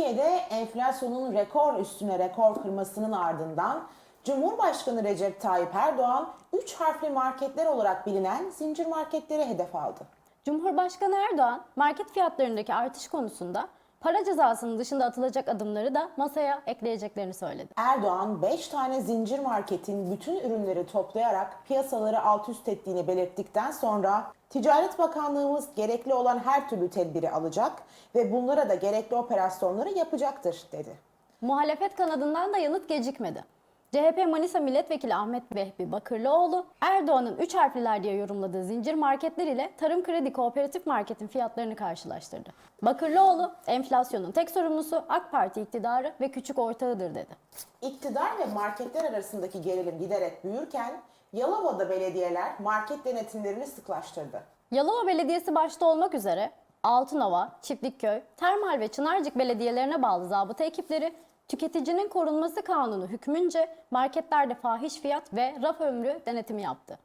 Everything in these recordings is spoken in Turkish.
Türkiye'de enflasyonun rekor üstüne rekor kırmasının ardından Cumhurbaşkanı Recep Tayyip Erdoğan 3 harfli marketler olarak bilinen zincir marketleri hedef aldı. Cumhurbaşkanı Erdoğan market fiyatlarındaki artış konusunda para cezasının dışında atılacak adımları da masaya ekleyeceklerini söyledi. Erdoğan 5 tane zincir marketin bütün ürünleri toplayarak piyasaları alt üst ettiğini belirttikten sonra Ticaret Bakanlığımız gerekli olan her türlü tedbiri alacak ve bunlara da gerekli operasyonları yapacaktır dedi. Muhalefet kanadından da yanıt gecikmedi. CHP Manisa Milletvekili Ahmet Vehbi Bakırlıoğlu, Erdoğan'ın 3 harfliler diye yorumladığı zincir marketler ile Tarım Kredi Kooperatif Market'in fiyatlarını karşılaştırdı. Bakırlıoğlu, enflasyonun tek sorumlusu AK Parti iktidarı ve küçük ortağıdır dedi. İktidar ve marketler arasındaki gerilim giderek büyürken Yalova'da belediyeler market denetimlerini sıklaştırdı. Yalova Belediyesi başta olmak üzere Altınova, Çiftlikköy, Termal ve Çınarcık belediyelerine bağlı zabıta ekipleri tüketicinin korunması kanunu hükmünce marketlerde fahiş fiyat ve raf ömrü denetimi yaptı.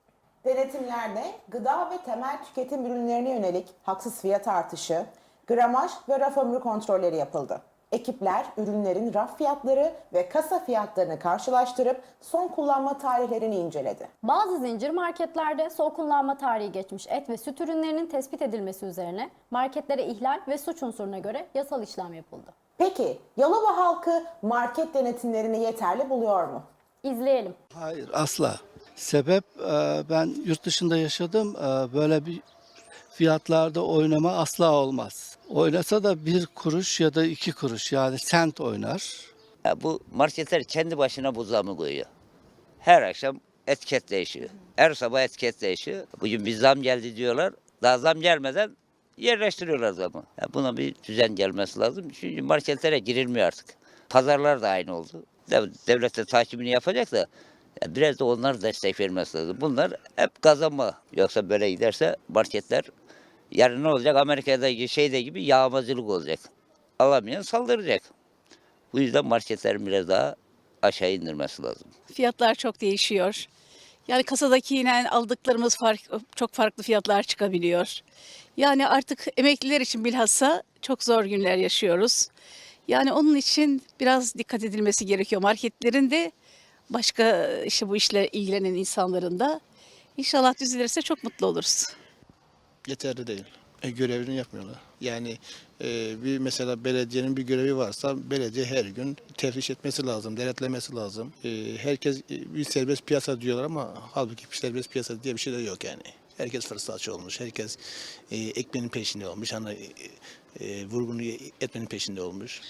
Denetimlerde gıda ve temel tüketim ürünlerine yönelik haksız fiyat artışı, gramaj ve raf ömrü kontrolleri yapıldı. Ekipler ürünlerin raf fiyatları ve kasa fiyatlarını karşılaştırıp son kullanma tarihlerini inceledi. Bazı zincir marketlerde son kullanma tarihi geçmiş et ve süt ürünlerinin tespit edilmesi üzerine marketlere ihlal ve suç unsuruna göre yasal işlem yapıldı. Peki Yalova halkı market denetimlerini yeterli buluyor mu? İzleyelim. Hayır asla. Sebep e, ben yurt dışında yaşadım. E, Böyle bir fiyatlarda oynama asla olmaz. Oynasa da bir kuruş ya da iki kuruş yani sent oynar. Ya bu marketler kendi başına bu koyuyor. Her akşam etiket değişiyor. Her sabah etiket değişiyor. Bugün bir zam geldi diyorlar. Daha zam gelmeden yerleştiriyorlar zamı. Ya buna bir düzen gelmesi lazım. Çünkü marketlere girilmiyor artık. Pazarlar da aynı oldu. Dev- Devlet de takibini yapacak da biraz da onlar destek vermesi lazım. Bunlar hep kazanma. Yoksa böyle giderse marketler yarın ne olacak? Amerika'daki şeyde gibi yağmacılık olacak. Alamayan saldıracak. Bu yüzden marketlerin biraz daha aşağı indirmesi lazım. Fiyatlar çok değişiyor. Yani kasadaki yine aldıklarımız fark, çok farklı fiyatlar çıkabiliyor. Yani artık emekliler için bilhassa çok zor günler yaşıyoruz. Yani onun için biraz dikkat edilmesi gerekiyor marketlerin de başka işte bu işle ilgilenen insanların da. İnşallah düzelirse çok mutlu oluruz. Yeterli değil. E, görevini yapmıyorlar. Yani e, bir mesela belediyenin bir görevi varsa belediye her gün teftiş etmesi lazım, denetlemesi lazım. E, herkes e, bir serbest piyasa diyorlar ama halbuki bir serbest piyasa diye bir şey de yok yani. Herkes fırsatçı olmuş, herkes e, ekmeğinin peşinde olmuş, hani e, e, vurgunu etmenin peşinde olmuş.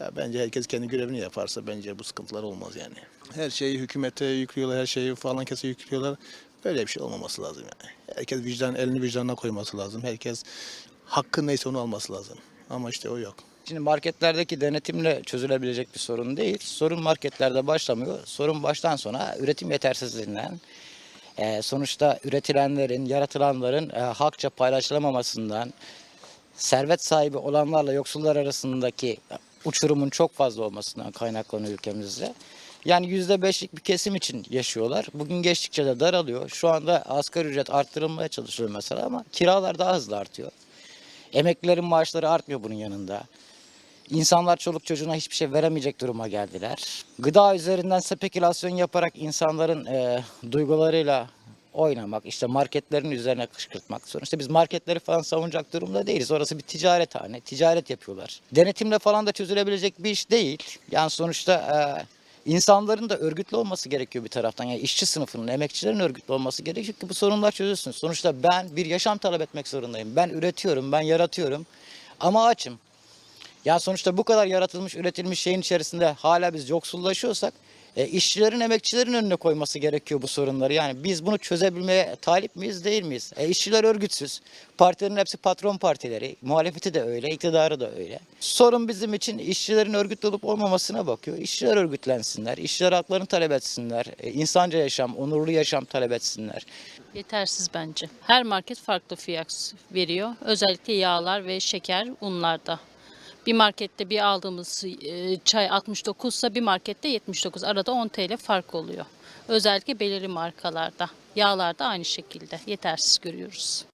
Ya bence herkes kendi görevini yaparsa bence bu sıkıntılar olmaz yani. Her şeyi hükümete yüklüyorlar, her şeyi falan kese yüklüyorlar. Böyle bir şey olmaması lazım yani. Herkes vicdan, elini vicdanına koyması lazım. Herkes hakkı neyse onu alması lazım. Ama işte o yok. Şimdi marketlerdeki denetimle çözülebilecek bir sorun değil. Sorun marketlerde başlamıyor. Sorun baştan sona üretim yetersizliğinden, e, sonuçta üretilenlerin, yaratılanların e, hakça paylaşılamamasından, servet sahibi olanlarla yoksullar arasındaki uçurumun çok fazla olmasından kaynaklanıyor ülkemizde. Yani yüzde beşlik bir kesim için yaşıyorlar. Bugün geçtikçe de daralıyor. Şu anda asgari ücret arttırılmaya çalışıyor mesela ama kiralar daha hızlı artıyor. Emeklilerin maaşları artmıyor bunun yanında. İnsanlar çoluk çocuğuna hiçbir şey veremeyecek duruma geldiler. Gıda üzerinden spekülasyon yaparak insanların e, duygularıyla oynamak, işte marketlerin üzerine kışkırtmak. Sonuçta biz marketleri falan savunacak durumda değiliz. Orası bir ticarethane, ticaret yapıyorlar. Denetimle falan da çözülebilecek bir iş değil. Yani sonuçta e, insanların da örgütlü olması gerekiyor bir taraftan. Yani işçi sınıfının, emekçilerin örgütlü olması gerekiyor ki bu sorunlar çözülsün. Sonuçta ben bir yaşam talep etmek zorundayım. Ben üretiyorum, ben yaratıyorum ama açım. Ya sonuçta bu kadar yaratılmış, üretilmiş şeyin içerisinde hala biz yoksullaşıyorsak e, işçilerin, emekçilerin önüne koyması gerekiyor bu sorunları. Yani biz bunu çözebilmeye talip miyiz, değil miyiz? E, işçiler örgütsüz. Partilerin hepsi patron partileri. Muhalefeti de öyle, iktidarı da öyle. Sorun bizim için işçilerin örgütlü olup olmamasına bakıyor. İşçiler örgütlensinler, işçiler haklarını talep etsinler, e, insanca yaşam, onurlu yaşam talep etsinler. Yetersiz bence. Her market farklı fiyat veriyor. Özellikle yağlar ve şeker unlarda. Bir markette bir aldığımız e, çay 69 ise bir markette 79. Arada 10 TL fark oluyor. Özellikle belirli markalarda. Yağlarda aynı şekilde yetersiz görüyoruz.